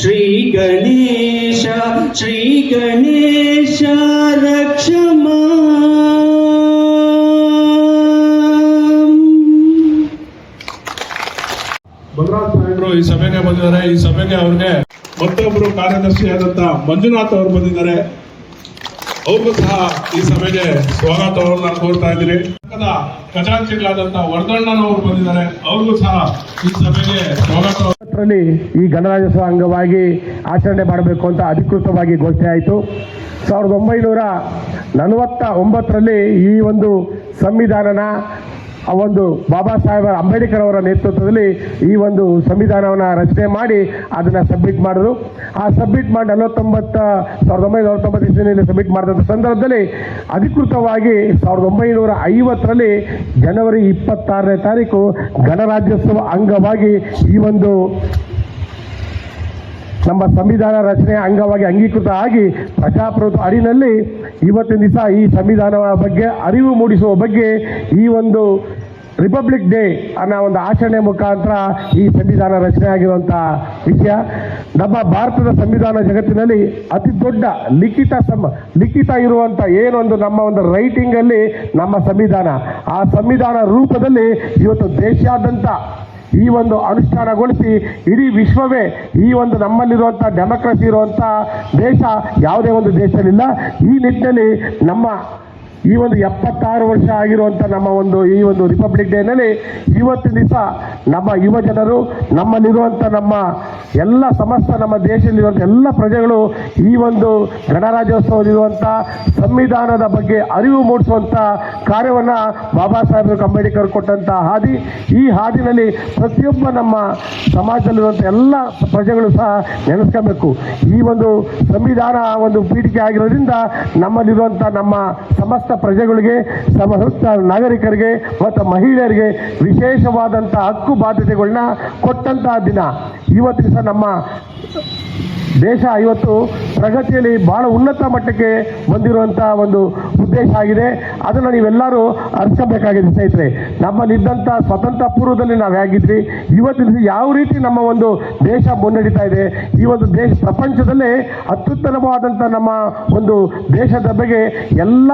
ಶ್ರೀ ಗಣೇಶ ಶ್ರೀ ಗಣೇಶ ರಕ್ಷಮಾ. ಬಲರಾಜ್ ನಾಯ್ಡು ಈ ಸಭೆಗೆ ಬಂದಿದ್ದಾರೆ. ಈ ಸಭೆಗೆ ಅವ್ರಿಗೆ ಮತ್ತೊಬ್ಬರು ಕಾರ್ಯದರ್ಶಿಯಾದಂತ ಮಂಜುನಾಥ್ ಅವರು ಬಂದಿದ್ದಾರೆ. ಅವ್ರಿಗೂ ಸಹ ಈ ಸಭೆಗೆ ಸ್ವಾಗತವನ್ನು ನಾನು ಕೋರ್ತಾ ಇದ್ದೀನಿ ಪಕ್ಕದ ಖಜಾಂಚಿಗಳಾದಂತ ವರ್ಧಣ್ಣನವರು ಬಂದಿದ್ದಾರೆ. ಅವ್ರಿಗೂ ಸಹ ಈ ಸಭೆಗೆ ಸ್ವಾಗತ. ಈ ಗಣರಾಜ್ಯೋತ್ಸವ ಅಂಗವಾಗಿ ಆಚರಣೆ ಮಾಡಬೇಕು ಅಂತ ಅಧಿಕೃತವಾಗಿ ಘೋಷಣೆ ಆಯಿತು. ಸಾವಿರದ ಒಂಬೈನೂರ ನಲವತ್ತ ಒಂಬತ್ತರಲ್ಲಿ ಈ ಒಂದು ಸಂವಿಧಾನನ ಆ ಒಂದು ಬಾಬಾ ಸಾಹೇಬ್ ಅಂಬೇಡ್ಕರ್ ಅವರ ನೇತೃತ್ವದಲ್ಲಿ ಈ ಒಂದು ಸಂವಿಧಾನವನ್ನು ರಚನೆ ಮಾಡಿ ಅದನ್ನು ಸಬ್ಮಿಟ್ ಮಾಡಿದ್ರು. ಆ ಸಬ್ಮಿಟ್ ಮಾಡಿ ನಲವತ್ತೊಂಬತ್ತ, ಸಾವಿರದ ಒಂಬೈನೂರ ನಲವತ್ತೊಂಬತ್ತು ಇಸ್ವಿನಲ್ಲಿ ಸಬ್ಮಿಟ್ ಮಾಡಿದಂಥ ಸಂದರ್ಭದಲ್ಲಿ ಅಧಿಕೃತವಾಗಿ ಸಾವಿರದ ಒಂಬೈನೂರ ಐವತ್ತರಲ್ಲಿ ಜನವರಿ ಇಪ್ಪತ್ತಾರನೇ ತಾರೀಕು ಗಣರಾಜ್ಯೋತ್ಸವ ಅಂಗವಾಗಿ ಈ ಒಂದು ನಮ್ಮ ಸಂವಿಧಾನ ರಚನೆ ಅಂಗವಾಗಿ ಅಂಗೀಕೃತ ಆಗಿ ಪ್ರಜಾಪ್ರಭುತ್ವ ಅಡಿನಲ್ಲಿ ಇವತ್ತಿನ ದಿವಸ ಈ ಸಂವಿಧಾನದ ಬಗ್ಗೆ ಅರಿವು ಮೂಡಿಸುವ ಬಗ್ಗೆ ಈ ಒಂದು ರಿಪಬ್ಲಿಕ್ ಡೇ ಅನ್ನೋ ಒಂದು ಆಚರಣೆ ಮುಖಾಂತರ ಈ ಸಂವಿಧಾನ ರಚನೆ ಆಗಿರುವಂಥ ವಿಷಯ. ನಮ್ಮ ಭಾರತದ ಸಂವಿಧಾನ ಜಗತ್ತಿನಲ್ಲಿ ಅತಿ ದೊಡ್ಡ ಲಿಖಿತ ಸಮ ಲಿಖಿತ ಇರುವಂಥ ಏನೊಂದು ನಮ್ಮ ಒಂದು ರೈಟಿಂಗಲ್ಲಿ ನಮ್ಮ ಸಂವಿಧಾನ. ಆ ಸಂವಿಧಾನ ರೂಪದಲ್ಲಿ ಇವತ್ತು ದೇಶಾದ್ಯಂತ ಈ ಒಂದು ಅನುಷ್ಠಾನಗೊಳಿಸಿ ಇಡೀ ವಿಶ್ವವೇ ಈ ಒಂದು ನಮ್ಮಲ್ಲಿರುವಂಥ ಡೆಮೋಕ್ರಸಿ ಇರುವಂಥ ದೇಶ ಯಾವುದೇ ಒಂದು ದೇಶದಲ್ಲಿಲ್ಲ ಈ ನಿಟ್ಟಿನಲ್ಲಿ ನಮ್ಮ ಈ ಒಂದು ಎಪ್ಪತ್ತಾರು ವರ್ಷ ಆಗಿರುವಂಥ ನಮ್ಮ ಒಂದು ಈ ಒಂದು ರಿಪಬ್ಲಿಕ್ ಡೇನಲ್ಲಿ ಇವತ್ತಿನ ದಿವಸ ನಮ್ಮ ಯುವ ಜನರು ನಮ್ಮಲ್ಲಿರುವಂಥ ನಮ್ಮ ಎಲ್ಲ ಸಮಸ್ತ ನಮ್ಮ ದೇಶದಲ್ಲಿರುವಂಥ ಎಲ್ಲ ಪ್ರಜೆಗಳು ಈ ಒಂದು ಗಣರಾಜ್ಯೋತ್ಸವದಲ್ಲಿರುವಂಥ ಸಂವಿಧಾನದ ಬಗ್ಗೆ ಅರಿವು ಮೂಡಿಸುವಂಥ ಕಾರ್ಯವನ್ನು ಬಾಬಾ ಸಾಹೇಬ್ ಅಂಬೇಡ್ಕರ್ ಕೊಟ್ಟಂಥ ಹಾದಿ. ಈ ಹಾದಿನಲ್ಲಿ ಪ್ರತಿಯೊಬ್ಬ ನಮ್ಮ ಸಮಾಜದಲ್ಲಿರುವಂಥ ಎಲ್ಲ ಪ್ರಜೆಗಳು ಸಹ ನೆನೆಸ್ಕೋಬೇಕು. ಈ ಒಂದು ಸಂವಿಧಾನ ಒಂದು ಪೀಠಿಕೆ ಆಗಿರೋದ್ರಿಂದ ನಮ್ಮಲ್ಲಿರುವಂಥ ನಮ್ಮ ಸಮಸ್ತ ಪ್ರಜೆಗಳಿಗೆ, ಸಮಸ್ತ ನಾಗರಿಕರಿಗೆ ಮತ್ತು ಮಹಿಳೆಯರಿಗೆ ವಿಶೇಷವಾದಂಥ ಹಕ್ಕು ಬಾಧ್ಯತೆಗಳನ್ನ ಕೊಟ್ಟಂತಹ ದಿನ. ಇವತ್ತಿನ ದಿವಸ ನಮ್ಮ ದೇಶ, ಇವತ್ತು ಪ್ರಗತಿಯಲ್ಲಿ ಬಹಳ ಉನ್ನತ ಮಟ್ಟಕ್ಕೆ ಬಂದಿರುವಂಥ ಒಂದು ಉದ್ದೇಶ ಆಗಿದೆ. ಅದನ್ನು ನೀವೆಲ್ಲರೂ ಅರ್ಸಬೇಕಾಗಿದೆ ಸ್ನೇಹಿತರೆ. ನಮ್ಮಲ್ಲಿದ್ದಂಥ ಸ್ವತಂತ್ರ ಪೂರ್ವದಲ್ಲಿ ನಾವು ಹೇಗಿದ್ವಿ, ಇವತ್ತಿನ ಯಾವ ರೀತಿ ನಮ್ಮ ಒಂದು ದೇಶ ಮುನ್ನಡೀತಾ ಇದೆ, ಈ ಒಂದು ದೇಶ ಪ್ರಪಂಚದಲ್ಲೇ ಅತ್ಯುತ್ತಮವಾದಂಥ ನಮ್ಮ ಒಂದು ದೇಶದ ಬಗ್ಗೆ ಎಲ್ಲ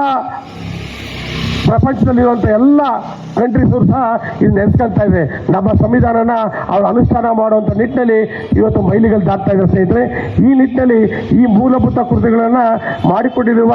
ಪ್ರಪಂಚದಲ್ಲಿರುವಂಥ ಎಲ್ಲ ಕಂಟ್ರೀಸು ಸಹ ಇದು ನೆನೆಸ್ಕೊಳ್ತಾ ಇದೆ. ನಮ್ಮ ಸಂವಿಧಾನನ ಅವರು ಅನುಷ್ಠಾನ ಮಾಡುವಂಥ ನಿಟ್ಟಿನಲ್ಲಿ ಇವತ್ತು ಮೈಲಿಗಳು ದಾಟ್ತಾ ಇದೆ ಸ್ನೇಹಿತರೆ. ಈ ನಿಟ್ಟಿನಲ್ಲಿ ಈ ಮೂಲಭೂತ ಕೃತಿಗಳನ್ನು ಮಾಡಿಕೊಂಡಿರುವ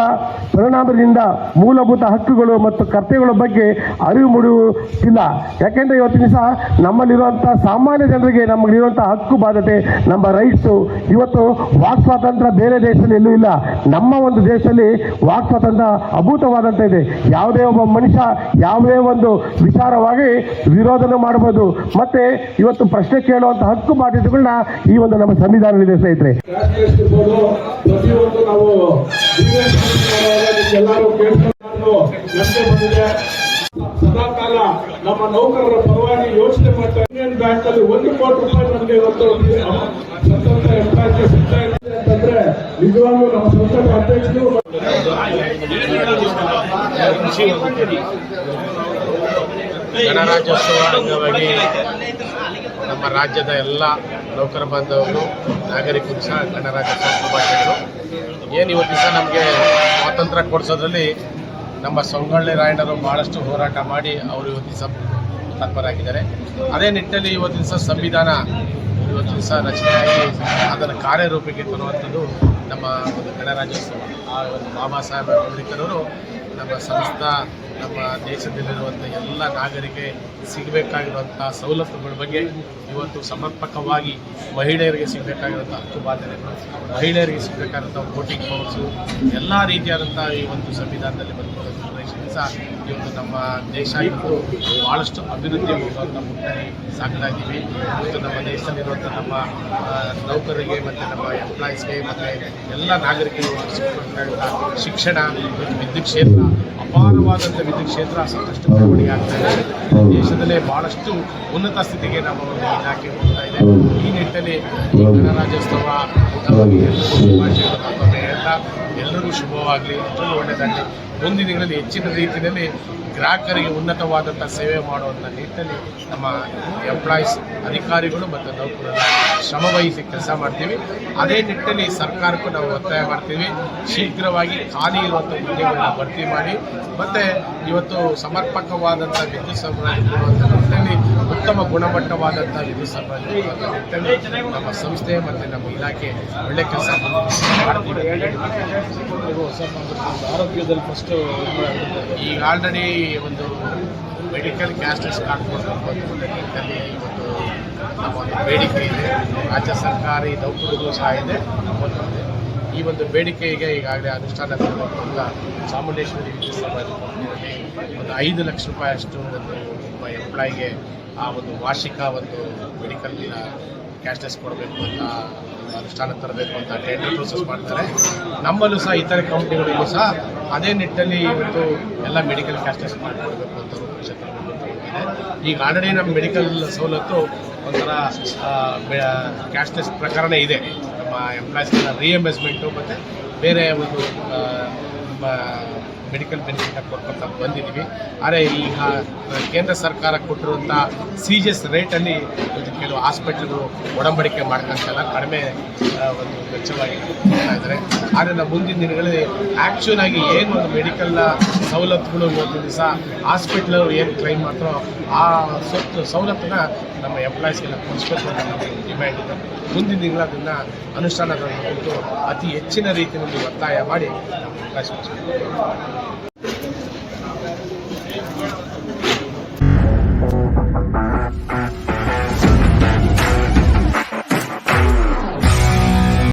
ಪರಿಣಾಮದಿಂದ ಮೂಲಭೂತ ಹಕ್ಕುಗಳು ಮತ್ತು ಕರ್ತವ್ಯಗಳ ಬಗ್ಗೆ ಅರಿವು ಮೂಡುತ್ತಿಲ್ಲ ಯಾಕೆಂದರೆ ಇವತ್ತಿನ ಸಹ ನಮ್ಮಲ್ಲಿರುವಂಥ ಸಾಮಾನ್ಯ ಜನರಿಗೆ ನಮ್ಮಲ್ಲಿರುವಂಥ ಹಕ್ಕು ಬಾಧ್ಯತೆ, ನಮ್ಮ ರೈಟ್ಸು ಇವತ್ತು ವಾಕ್ ಸ್ವಾತಂತ್ರ್ಯ ಬೇರೆ ದೇಶದಲ್ಲಿ ಎಲ್ಲೂ ಇಲ್ಲ. ನಮ್ಮ ಒಂದು ದೇಶದಲ್ಲಿ ವಾಕ್ ಸ್ವಾತಂತ್ರ್ಯ ಅಭೂತವಾದಂಥ ಇದೆ. ಯಾವುದೇ ಮನುಷ್ಯ ಯಾವುದೇ ಒಂದು ವಿಚಾರವಾಗಿ ವಿರೋಧನ ಮಾಡಬಹುದು ಮತ್ತೆ ಇವತ್ತು ಪ್ರಶ್ನೆ ಕೇಳುವಂತ ಹಕ್ಕು ಬಾಧ್ಯತೆಗಳನ್ನ ಈ ಒಂದು ನಮ್ಮ ಸಂವಿಧಾನವಿದೆ ಸ್ನೇಹಿತರೆ ಬಂದಿದೆ ಸದಾಕಾಲ ನಮ್ಮ ನೌಕರರ ಪರವಾಗಿ ಯೋಚನೆ ಮಾಡ್ತಾ ಬ್ಯಾಂಕ್ ಅಲ್ಲಿ ಒಂದು ಕೋಟಿ ರೂಪಾಯಿ ನಮಗೆ ಇವತ್ತು ಸಿಗ್ತಾ ನಿಜವಾಗ್ಲೂ ನಮ್ಮ ಅಧ್ಯಕ್ಷರು ಗಣರಾಜ್ಯೋತ್ಸವ ಅಂಗವಾಗಿ ನಮ್ಮ ರಾಜ್ಯದ ಎಲ್ಲ ನೌಕರ ಬಾಂಧವರು ನಾಗರಿಕರು ಸಹ ಗಣರಾಜ್ಯೋತ್ಸವ ಶುಭಾಶಯಗಳು. ಏನು ಇವತ್ತು ದಿವಸ ನಮಗೆ ಸ್ವಾತಂತ್ರ್ಯ ಕೊಡಿಸೋದ್ರಲ್ಲಿ ನಮ್ಮ ಸಂಗೊಳ್ಳಿ ರಾಯಣ್ಣರು ಭಾಳಷ್ಟು ಹೋರಾಟ ಮಾಡಿ ಅವರು ಇವತ್ತು ದಿವಸ ತತ್ಪರಾಗಿದ್ದಾರೆ ಅದೇ ನಿಟ್ಟಿನಲ್ಲಿ ಇವತ್ತು ದಿವಸ ಸಂವಿಧಾನ ದಿವಸ ರಚನೆಯಾಗಿ ಅದನ್ನು ಕಾರ್ಯರೂಪಕ್ಕೆ ತರುವಂಥದ್ದು ನಮ್ಮ ಒಂದು ಗಣರಾಜ್ಯೋತ್ಸವ ಆ ಒಂದು ಬಾಬಾ ಸಾಹೇಬ್ ಅಂಬೇಡ್ಕರ್ ಅವರು ನಮ್ಮ ಸಂಸ್ಥಾ ನಮ್ಮ ದೇಶದಲ್ಲಿರುವಂಥ ಎಲ್ಲ ನಾಗರಿಕೆ ಸಿಗಬೇಕಾಗಿರುವಂಥ ಸವಲತ್ತುಗಳ ಬಗ್ಗೆ ಇವತ್ತು ಸಮರ್ಪಕವಾಗಿ ಮಹಿಳೆಯರಿಗೆ ಸಿಗಬೇಕಾಗಿರುವಂಥ ಹಕ್ಕು ಬಾಧ್ಯತೆಗಳು ಮಹಿಳೆಯರಿಗೆ ಸಿಗಬೇಕಾದಂಥ ವೋಟಿಂಗ್ ಪವರ್ಸು ಎಲ್ಲ ರೀತಿಯಾದಂಥ ಈ ಒಂದು ಸಂವಿಧಾನದಲ್ಲಿ ಬಂದಿರುವಂಥ ದಿವಸ ಇವತ್ತು ನಮ್ಮ ದೇಶ ಬಹಳಷ್ಟು ಭಾಳಷ್ಟು ಅಭಿವೃದ್ಧಿ ಹೋಗುವಂಥ ಮುಟ್ಟಲ್ಲಿ ಸಾಗ್ತಾ ಇದ್ದೀವಿ ಇವತ್ತು ನಮ್ಮ ದೇಶದಲ್ಲಿರುವಂಥ ನಮ್ಮ ನೌಕರರಿಗೆ ಮತ್ತು ನಮ್ಮ ಎಂಪ್ಲಾಯೀಸ್ಗೆ ಮತ್ತು ಎಲ್ಲ ನಾಗರಿಕರು ಶಿಕ್ಷಣ ಮತ್ತು ವಿದ್ಯುತ್ ಕ್ಷೇತ್ರ ಅಪಾರವಾದಂಥ ವಿದ್ಯುತ್ ಕ್ಷೇತ್ರ ಸಾಕಷ್ಟು ಬೆಳವಣಿಗೆ ಆಗ್ತಾ ಇದೆ. ದೇಶದಲ್ಲೇ ಭಾಳಷ್ಟು ಉನ್ನತ ಸ್ಥಿತಿಗೆ ನಮ್ಮ ಒಂದು ಇಲಾಖೆ ಹೋಗ್ತಾ ಇದೆ. ಈ ನಿಟ್ಟಿನಲ್ಲಿ ಗಣರಾಜ್ಯೋತ್ಸವ ಎಲ್ಲರಿಗೂ ಶುಭಾಶಯಗಳು ಹೇಳ್ತಾ ಎಲ್ಲರಿಗೂ ಶುಭವಾಗಲಿ. ಎಲ್ಲರೂ ಒಳ್ಳೆಯದಾಗಲಿ ಮುಂದಿನ ದಿನಗಳಲ್ಲಿ ಹೆಚ್ಚಿನ ರೀತಿಯಲ್ಲಿ ಗ್ರಾಹಕರಿಗೆ ಉನ್ನತವಾದಂಥ ಸೇವೆ ಮಾಡುವಂಥ ನಿಟ್ಟಿನಲ್ಲಿ ನಮ್ಮ ಎಂಪ್ಲಾಯೀಸ್ ಅಧಿಕಾರಿಗಳು ಮತ್ತು ನೌಕರರ ಶ್ರಮ ವಹಿಸಿ ಕೆಲಸ ಮಾಡ್ತೀವಿ. ಅದೇ ನಿಟ್ಟಿನಲ್ಲಿ ಸರ್ಕಾರಕ್ಕೂ ನಾವು ಒತ್ತಾಯ ಮಾಡ್ತೀವಿ. ಶೀಘ್ರವಾಗಿ ಖಾಲಿ ಇರುವಂಥ ಹುದ್ದೆಗಳನ್ನ ಭರ್ತಿ ಮಾಡಿ, ಮತ್ತು ಇವತ್ತು ಸಮರ್ಪಕವಾದಂಥ ವಿದ್ಯುತ್ ಸರಬರಾಜು ಕೊಡುವಂಥ ನಿಟ್ಟಿನಲ್ಲಿ ಉತ್ತಮ ಗುಣಮಟ್ಟವಾದಂಥ ವಿದ್ಯುತ್ ಸರಬರಾಜು ನಿಟ್ಟಿನಲ್ಲಿ ನಮ್ಮ ಸಂಸ್ಥೆ ಮತ್ತು ನಮ್ಮ ಇಲಾಖೆ ಒಳ್ಳೆ ಕೆಲಸ ಆರೋಗ್ಯದಲ್ಲಿ ಫಸ್ಟ್ ಈಗ ಆಲ್ರೆಡಿ ಒಂದು ಮೆಡಿಕಲ್ ಕ್ಯಾಸ್ಟೆಸ್ ಕಾರ್ಡ್ ಕೊಡಬೇಕು ಅಂತ ನಮ್ಮ ಒಂದು ಬೇಡಿಕೆ ಇದೆ. ರಾಜ್ಯ ಸರ್ಕಾರಿ ನೌಕರರಿಗೂ ಸಹ ಇದೆ ಈ ಒಂದು ಬೇಡಿಕೆಗೆ ಈಗಾಗಲೇ ಅನುಷ್ಠಾನ ಅಂತ ಚಾಮುಂಡೇಶ್ವರಿ ವಿದ್ಯುತ್ ಒಂದು ಐದು ಲಕ್ಷ ರೂಪಾಯಿ ಅಷ್ಟು ಒಂದು ಒಬ್ಬ ಎಂಪ್ಲಾಯಿಗೆ ಆ ಒಂದು ವಾರ್ಷಿಕ ಒಂದು ಮೆಡಿಕಲ್ ಕ್ಯಾಶ್ಲೆಸ್ ಕೊಡಬೇಕು ಅಂತ ಅನುಷ್ಠಾನ ತರಬೇಕು ಅಂತ ಟೆಂಡರ್ ಪ್ರೊಸೆಸ್ ಮಾಡ್ತಾರೆ. ನಮ್ಮಲ್ಲೂ ಸಹ ಇತರೆ ಕಂಪ್ನಿಗಳಿಗೂ ಸಹ ಅದೇ ನಿಟ್ಟಲ್ಲಿ ಇವತ್ತು ಎಲ್ಲ ಮೆಡಿಕಲ್ ಕ್ಯಾಶ್ಲೆಸ್ ಮಾಡಿಕೊಡ್ಬೇಕು ಅಂತ ರೂಪುರೇಷೆ ತರಬೇಕು ಅಂತ ಇದೆ ಈಗ ಆಲ್ರೆಡಿ ನಮ್ಮ ಮೆಡಿಕಲ್ ಸವಲತ್ತು ಒಂಥರ ಕ್ಯಾಶ್ಲೆಸ್ ಪ್ರಕರಣ ಇದೆ. ನಮ್ಮ ಎಂಪ್ಲಾಯ್ಸ್ ರಿಎಂಬರ್ಸ್ಮೆಂಟು ಮತ್ತು ಬೇರೆ ಒಂದು ನಮ್ಮ ಮೆಡಿಕಲ್ ಬೆನಿಫಿಟ್ ಕೊಡ್ಕೊತಾ ಬಂದಿದ್ದೀವಿ. ಆದರೆ ಈಗ ಕೇಂದ್ರ ಸರ್ಕಾರ ಕೊಟ್ಟಿರುವಂಥ ಸಿ ಜಿ ಎಸ್ ರೇಟಲ್ಲಿ ಕೆಲವು ಹಾಸ್ಪಿಟ್ಲ್ಗಳು ಒಡಂಬಡಿಕೆ ಮಾಡ್ಕೊಂತಲ್ಲ ಕಡಿಮೆ ಒಂದು ವೆಚ್ಚವಾಗಿ ಇದ್ದಾರೆ ಆದರೆ ನಾವು ಮುಂದಿನ ದಿನಗಳಲ್ಲಿ ಆ್ಯಕ್ಚುಲ್ ಆಗಿ ಏನು ಒಂದು ಮೆಡಿಕಲ್ನ ಸವಲತ್ತುಗಳು ಇವತ್ತು ದಿವಸ ಹಾಸ್ಪಿಟ್ಲ್ ಏನು ಕ್ಲೈಮ್ ಮಾಡ್ತಾರೋ ಆ ಸೊತ್ತು ಸವಲತ್ತನ್ನ ನಮ್ಮ ಎಂಪ್ಲಾಯೀಸ್ಗೆಲ್ಲ ಕೊಡಿಸ್ಬೇಕು ನಮ್ಮ ಡಿಮ್ಯಾಂಡ್ ಇದೆ. ಮುಂದಿನ ದಿನ ಅದನ್ನು ಅನುಷ್ಠಾನದ ಕುರಿತು ಅತಿ ಹೆಚ್ಚಿನ ರೀತಿಯಲ್ಲಿ ಒತ್ತಾಯ ಮಾಡಿ ಎಂಪ್ಲಾಯೀಸ್